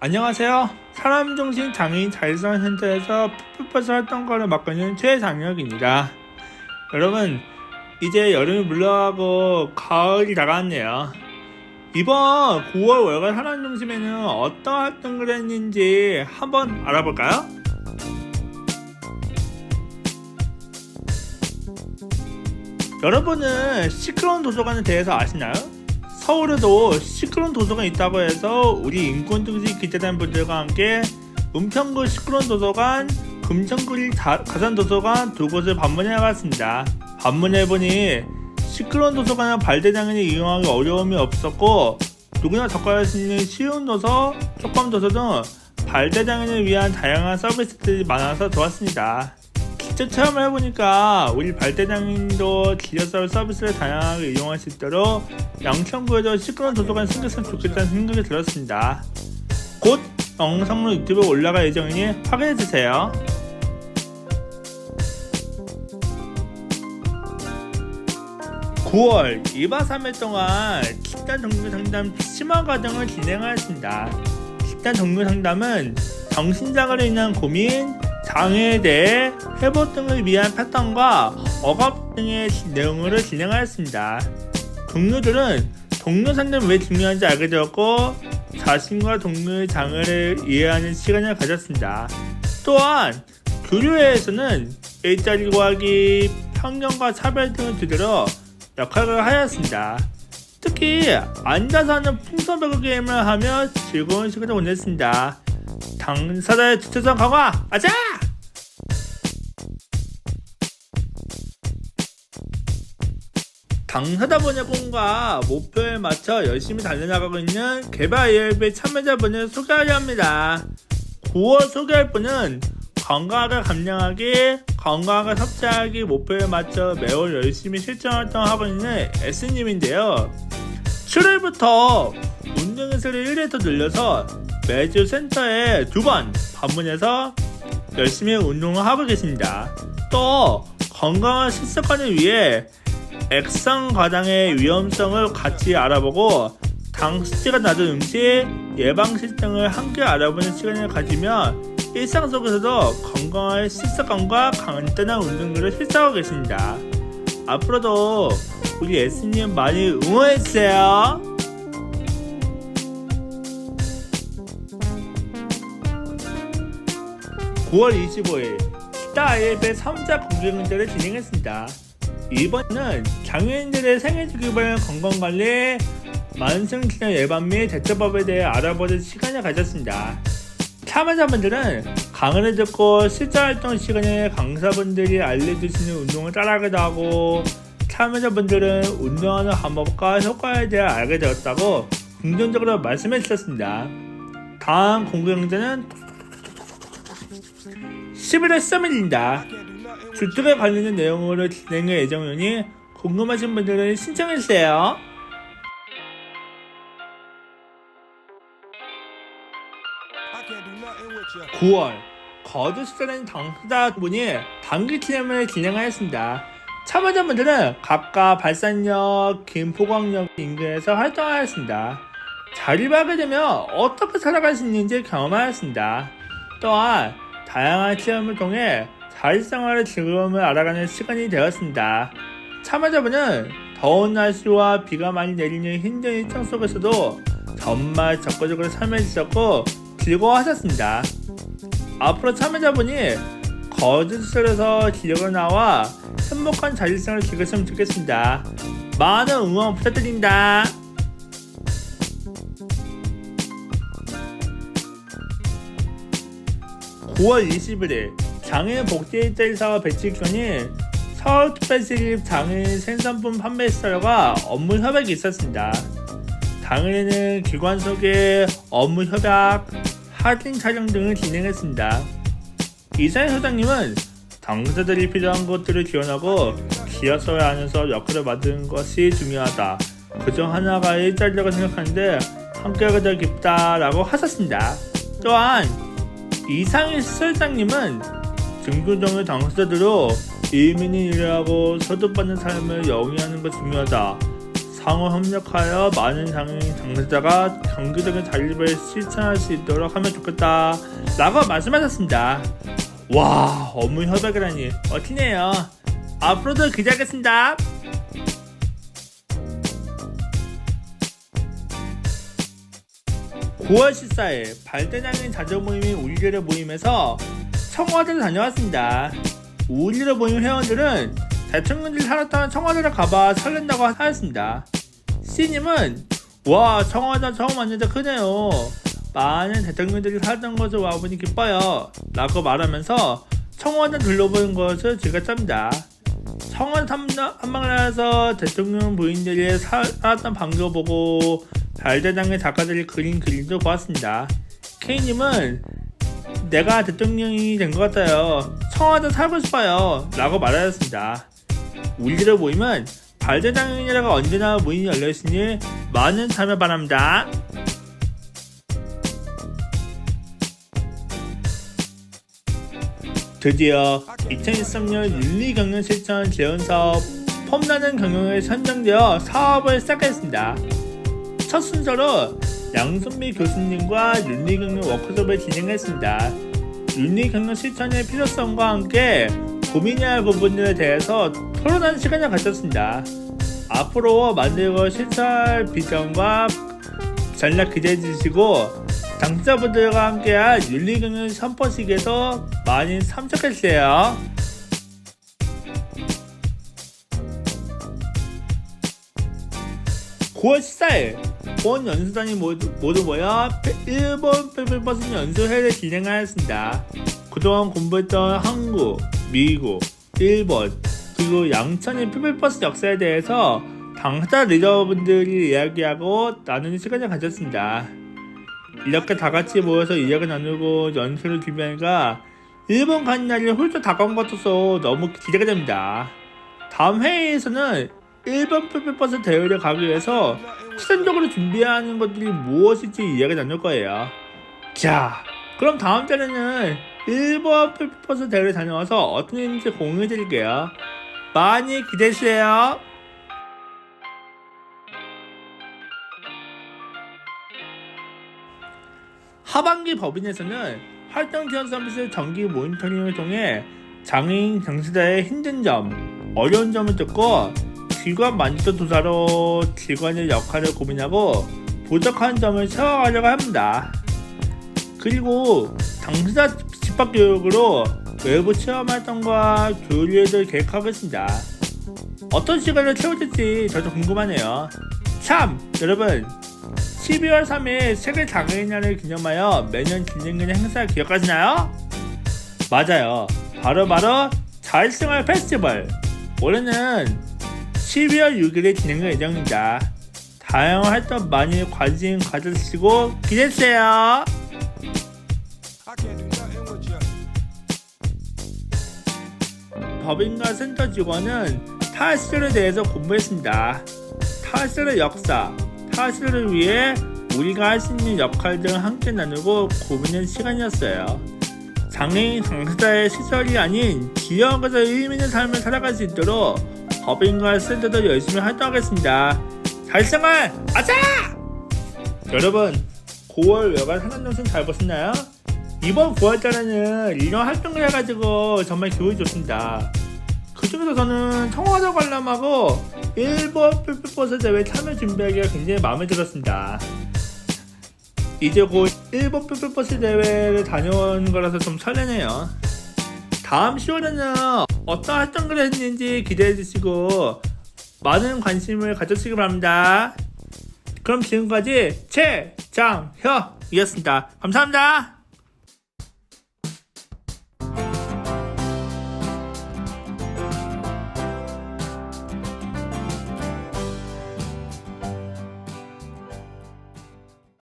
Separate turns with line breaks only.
안녕하세요. 사람중심 장애인 자율성센터에서 풋풋버스 활동가를 맡고 있는 최장혁입니다. 여러분, 이제 여름이 물러가고 가을이 다가왔네요. 이번 9월 월간 사람중심에는 어떤 활동을 했는지 한번 알아볼까요? 여러분은 시끄러운 도서관에 대해서 아시나요? 서울에도 시끄러운 도서관 있다고 해서 우리 인권중시 기자단 분들과 함께 은평구 시끄러운 도서관, 금천구리 다- 가산도서관 두 곳을 방문해 봤습니다. 방문해보니 시끄러운 도서관은 발대장애인이 이용하기 어려움이 없었고 누구나 접근할 수 있는 쉬운 도서, 쪽방 도서 등 발대장애인을 위한 다양한 서비스들이 많아서 좋았습니다. 직접 체험을 해보니까 우리 발대장님도 지하철 서비스를 다양하게 이용할 수 있도록 양천구에도 시끄러운 도서관이 생겼으면 좋겠다는 생각이 들었습니다. 곧 영상으로 유튜브에 올라갈 예정이니 확인해주세요. (9월) 2박 3일 동안 집단 정규 상담 심화 과정을 진행하였습니다. 집단 정규 상담은 정신장애로 인한 고민, 장애에 대해 회복 등을 위한 패턴과 억압 등의 내용으로 진행하였습니다. 동료들은 동료 상담이 왜 중요한지 알게 되었고 자신과 동료의 장애를 이해하는 시간을 가졌습니다. 또한 교류회에서는 일자리 구하기, 편견과 차별 등을 주제로 역할을 하였습니다. 특히 앉아서 하는 풍선배구 게임을 하며 즐거운 시간을 보냈습니다. 당사자의 주체성 강화! 아자! 당사자분의 꿈과 목표에 맞춰 열심히 달려나가고 있는 개발 ELB 참여자분을 소개하려 합니다. 9월 소개할 분은 건강하게 감량하기, 건강하게 섭취하기 목표에 맞춰 매월 열심히 실천 활동하고 있는 S님인데요. 7월부터 운동의수를 1회 더 늘려서 매주 센터에 두 번 방문해서 열심히 운동을 하고 계십니다. 또 건강한 식습관을 위해 액상 과당의 위험성을 같이 알아보고 당 수치가 낮은 음식, 예방실 등을 함께 알아보는 시간을 가지면 일상 속에서도 건강한 식습관과 간단한 운동들을 실천하고 계십니다. 앞으로도 우리 S님 많이 응원해주세요. 9월 25일 스타 아이앱의 3자 공개응대를 진행했습니다. 이번은 장애인들의 생애 주기별 건강관리, 만성질환 예방 및 대처법에 대해 알아보는 시간을 가졌습니다. 참여자분들은 강의를 듣고 실전활동 시간에 강사분들이 알려주시는 운동을 따라하기도 하고 참여자분들은 운동하는 방법과 효과에 대해 알게 되었다고 긍정적으로 말씀해 주셨습니다. 다음 공개응대는 11월 3일입니다. 주택에 관련된 내용으로 진행할 예정이니 궁금하신 분들은 신청해주세요.
I can't do nothing with you.
9월 거두수자는 당사자분이 단기 체험을 진행하였습니다. 참여자분들은 각각 발산역, 김포광역 인근에서 활동하였습니다. 자립하게 되면 어떻게 살아갈 수 있는지 경험하였습니다. 또한 다양한 체험을 통해 자립생활의 즐거움을 알아가는 시간이 되었습니다. 참여자분은 더운 날씨와 비가 많이 내리는 힘든 일정 속에서도 정말 적극적으로 참여해 주셨고 즐거워하셨습니다. 앞으로 참여자분이 거주 시설에서 지역으로 나와 행복한 자율생활을 즐겼으면 좋겠습니다. 많은 응원 부탁드립니다. (9월 21일) 장애인 복지 일자리 사업 배치 기관이 서울 특별시립 장애인 생산품 판매 시설과 업무 협약이 있었습니다. 당일에는 기관 속에 업무 협약, 사진 촬영 등을 진행했습니다. 이사연 소장님은 당사자들이 필요한 것들을 지원하고 지하철 안에서 역할을 맡는 것이 중요하다. 그중 하나가 일자리라고 생각하는데 함께하게 되어 기쁘다라고 하셨습니다. 또한 이상희 시설장님은 중구동의 당사자들로 일민이 일하고 소득받는 삶을 영위하는 것 중요하다. 상호 협력하여 많은 당사자가 경제적인 자립을 실천할 수 있도록 하면 좋겠다. 라고 말씀하셨습니다. 와 업무 협약이라니 멋지네요. 앞으로도 기대하겠습니다. (9월 14일) 발대장인 자조 모임인 우리들의 모임에서 청와대를 다녀왔습니다. 우리들의 모임 회원들은 대통령들이 살았던 청와대를 가봐 설렌다고 하였습니다. C님은 와 청와대 처음 왔는데 크네요. 많은 대통령들이 살았던 곳을 와보니 기뻐요. 라고 말하면서 청와대 둘러보는 것을 즐겼답니다. 청와대 탐방- 탐방을 해서 대통령 부인들이 살았던 방도 보고 발대장의 작가들이 그린 그림도 보았습니다. K님은 내가 대통령이 된 것 같아요 청와대 살고 싶어요 라고 말하였습니다 우리들의 모임은 발대장이라가 언제나 문이 열려있으니 많은 참여 바랍니다. 드디어 2023년 윤리 경영 실천 재원 사업 폼나는 경영에 선정되어 사업을 시작했습니다. 첫 순서로 양선미 교수님과 윤리경영 워크숍을 진행했습니다. 윤리경영 실천의 필요성과 함께 고민해야 할 부분들에 대해서 토론하는 시간을 가졌습니다. 앞으로 만들고 실천할 비전과 전략 기대해 주시고 당사자분들과 함께한 윤리경영 선포식에서 많이 참석해 주세요. (9월 14일) 본 연수단이 모두, 모두 모여 페- 일본 페페버스 연수회를 진행하였습니다. 그동안 공부했던 한국, 미국, 일본, 그리고 양천의 페페버스 역사에 대해서 당사자 리더분들이 이야기하고 나누는 시간을 가졌습니다. 이렇게 다 같이 모여서 이야기 나누고 연수를 준비하니까 일본 가는 날이 훌쩍 다가온 것 같아서 너무 기대가 됩니다. 다음 회의에서는 일본 페페버스 대회를 가기 위해서 시선적으로 준비하는 것들이 무엇일지 이야기 나눌 거예요. 자, 그럼 다음 달에는 일본 페페버스 대회를 다녀와서 어떤 일인지 공유해 드릴게요. 많이 기대해주세요. 하반기 법인에서는 활동 지원 서비스 정기 모니터링을 통해 장애인 당사자의 힘든 점, 어려운 점을 듣고 직원 만족도 조사로 직원의 역할을 고민하고 부족한 점을 채워가려고 합니다. 그리고 당사자 집합 교육으로 외부 체험 활동과 교류를 계획하고 있습니다. 어떤 시간을 채워질지 저도 궁금하네요. 참, 여러분, 12월 3일 세계 장애인 날을 기념하여 매년 진행되는 행사 기억하시나요? 맞아요. 바로 바로 자율생활 페스티벌. 올해는 12월 6일에 진행될 예정입니다. 다양한 활동 많이 관심 가져주시고 기대해주세요. 법인과 센터 직원은 탈시를 대해서 공부했습니다. 탈시의 역사, 탈시를 위해 우리가 할 수 있는 역할 등을 함께 나누고 고민한 시간이었어요. 장애인 당사자의 시설이 아닌 지역에서 의미 있는 삶을 살아갈 수 있도록 법인과 센터도 열심히 활동하겠습니다. 잘생활 아자! 여러분 9월 외관 상한정신 잘 보셨나요? 이번 9월달에는 이런 활동을 해가지고 정말 기분이 좋습니다. 그 중에서 저는 청와대 관람하고 일본 풀풋버스 대회 참여 준비하기가 굉장히 마음에 들었습니다. 이제 곧 일본 풀풋버스 대회를 다녀오는 거라서 좀 설레네요. 다음 10월에는 어떤 활동을 했는지 기대해 주시고 많은 관심을 가져주시기 바랍니다. 그럼 지금까지 최장혁이었습니다. 감사합니다.